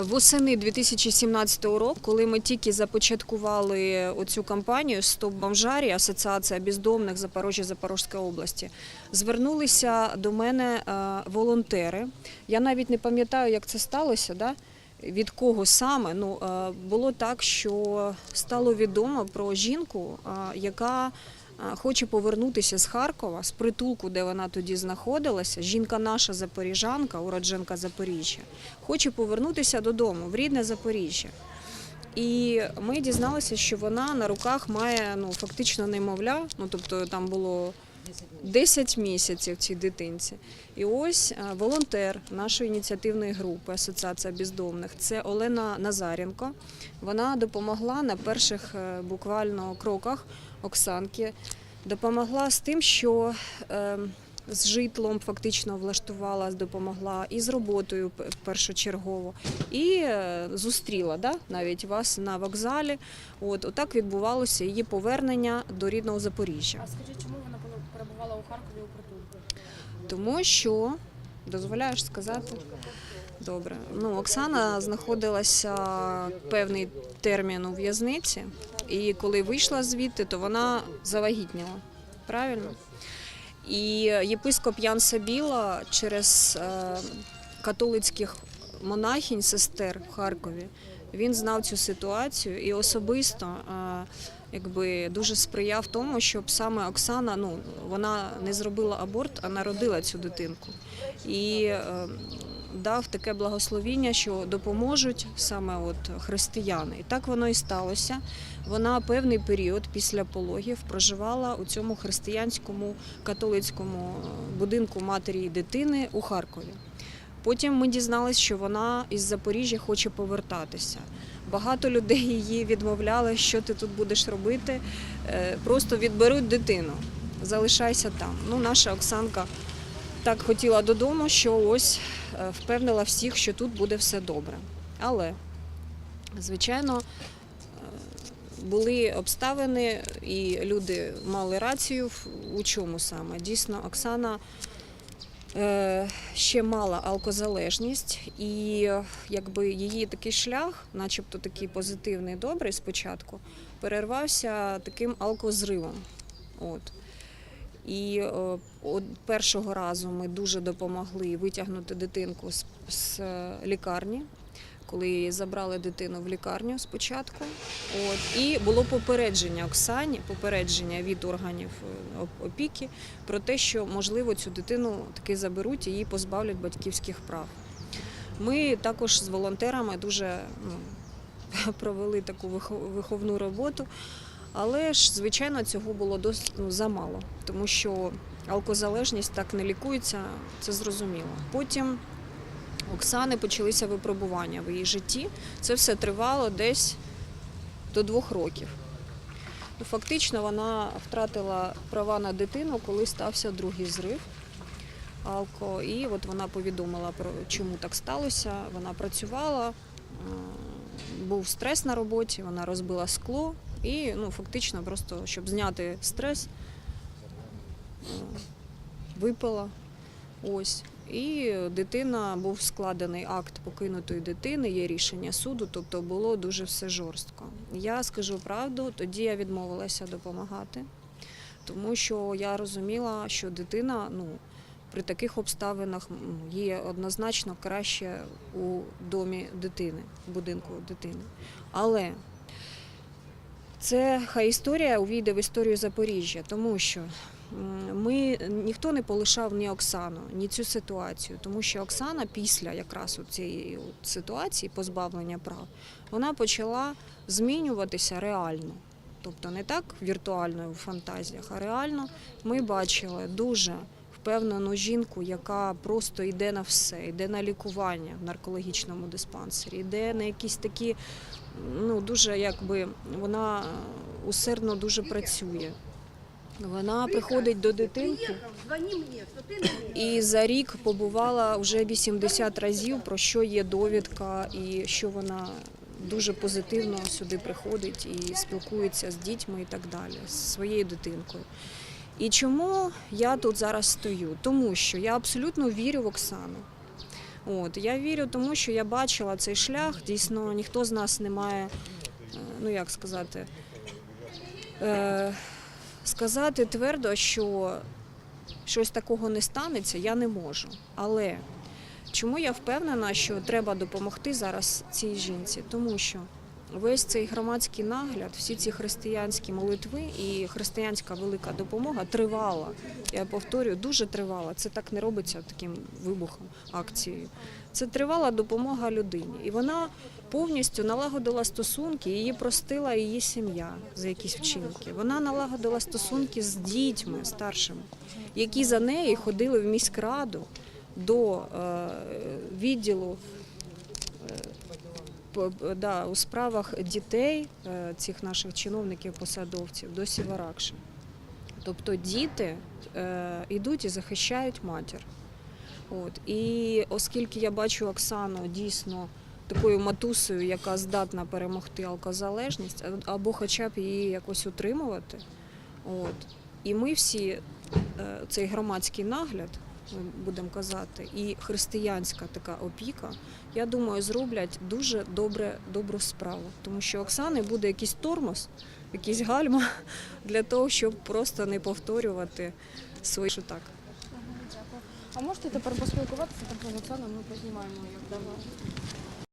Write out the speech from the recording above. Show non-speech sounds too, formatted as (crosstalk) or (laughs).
Восени 2017 року, коли ми тільки започаткували оцю кампанію «Стоп бомжарі», Асоціація бездомних Запоріжжя Запорізької області, звернулися до мене е, волонтери. Я навіть не пам'ятаю, як це сталося. Да? Від кого саме ну е, було так, що стало відомо про жінку, е, яка хоче повернутися з Харкова, з притулку, де вона тоді знаходилася. Жінка наша запоріжанка, уродженка Запоріжжя, хоче повернутися додому в рідне Запоріжжя. І ми дізналися, що вона на руках має ну фактично немовля. Ну тобто там було 10 місяців цій дитинці. І ось е, волонтер нашої ініціативної групи Асоціація бездомних це Олена Назаренко. Вона допомогла на перших е, буквально кроках Оксанки, допомогла з тим, що е, з житлом фактично влаштувала, допомогла і з роботою першочергово, і е, зустріла да, навіть вас на вокзалі. От отак відбувалося її повернення до рідного Запоріжжя. А скажіть, чому вона була- перебувала у Харкові у притулку? Тому що дозволяєш сказати. Добре. Ну, Оксана знаходилася певний термін у в'язниці, і коли вийшла звідти, то вона завагітніла. Правильно? І єпископ Ян Сабіла через е, католицьких монахінь, сестер в Харкові, він знав цю ситуацію і особисто е, якби дуже сприяв тому, щоб саме Оксана, ну вона не зробила аборт, а народила цю дитинку. І е, дав таке благословіння, що допоможуть саме от християни. І так воно і сталося. Вона певний період після пологів проживала у цьому християнському католицькому е, будинку матері і дитини у Харкові. Потім ми дізналися, що вона із Запоріжжя хоче повертатися. Багато людей її відмовляли, що ти тут будеш робити. Е, Просто відберуть дитину, залишайся там. Ну, наша Оксанка так хотіла додому, що ось е, впевнила всіх, що тут буде все добре. Але, звичайно, е, були обставини, і люди мали рацію у чому саме. Дійсно, Оксана ще мала алкозалежність, і е, якби її такий шлях, начебто такий позитивний, добрий спочатку, перервався таким алкозривом. От. І е, от першого разу ми дуже допомогли витягнути дитинку з, з е, лікарні, коли забрали дитину в лікарню спочатку. От. І було попередження Оксані, попередження від органів е, опіки про те, що можливо цю дитину таки заберуть і її позбавлять батьківських прав. Ми також з волонтерами дуже ну, (laughs) провели таку вихо- виховну роботу. Але ж, звичайно, цього було досить ну, замало, тому що алкозалежність так не лікується, це зрозуміло. Потім Оксани почалися випробування в її житті. Це все тривало десь до двох років. Ну, Фактично вона втратила права на дитину, коли стався другий зрив. Алко, і от вона повідомила про чому так сталося. Вона працювала, е, був стрес на роботі, вона розбила скло і ну, фактично просто, щоб зняти стрес, е, випила. Ось. І дитина був складений акт покинутої дитини, є рішення суду, тобто було дуже все жорстко. Я скажу правду, тоді я відмовилася допомагати, тому що я розуміла, що дитина ну, при таких обставинах є однозначно краще у домі дитини, будинку дитини. Але це хай історія увійде в історію Запоріжжя, тому що ми ніхто не полишав ні Оксану, ні цю ситуацію, тому що Оксана після якраз от цієї ситуації позбавлення прав, вона почала змінюватися реально. Тобто не так віртуально у фантазіях, а реально ми бачили дуже впевнену жінку, яка просто йде на все, йде на лікування в наркологічному диспансері, йде на якісь такі, ну дуже якби вона е, усердно дуже працює. Вона приходить до дитинки і за рік побувала вже 80 разів, про що є довідка, і що вона дуже позитивно сюди приходить і спілкується з дітьми і так далі, з своєю дитинкою. І чому я тут зараз стою? Тому що я абсолютно вірю в Оксану. От я вірю, тому що я бачила цей шлях. Дійсно, ніхто з нас не має, е, ну як сказати, е, сказати твердо, що щось такого не станеться, я не можу. Але чому я впевнена, що треба допомогти зараз цій жінці? Тому що весь цей громадський нагляд, всі ці християнські молитви і християнська велика допомога тривала. Я повторюю, дуже тривала. Це так не робиться таким вибухом акцією. Це тривала допомога людині. І вона повністю налагодила стосунки, її простила її сім'я за якісь вчинки. Вона налагодила стосунки з дітьми старшими, які за нею ходили в міськраду до е, відділу. Е, Да, у справах дітей е, цих наших чиновників-посадовців до Сіваракши. Тобто діти е, йдуть і захищають матір. От. І оскільки я бачу Оксану дійсно такою матусею, яка здатна перемогти алкозалежність, або хоча б її якось утримувати. От. І ми всі, е, цей громадський нагляд, будемо казати, і християнська така опіка, я думаю, зроблять дуже добре, добру справу. Тому що Оксани буде якийсь тормоз, якийсь гальма (laughs) для того, щоб просто не повторювати свої що так. А можете тепер поспілкуватися там з ми познімаємо як давно.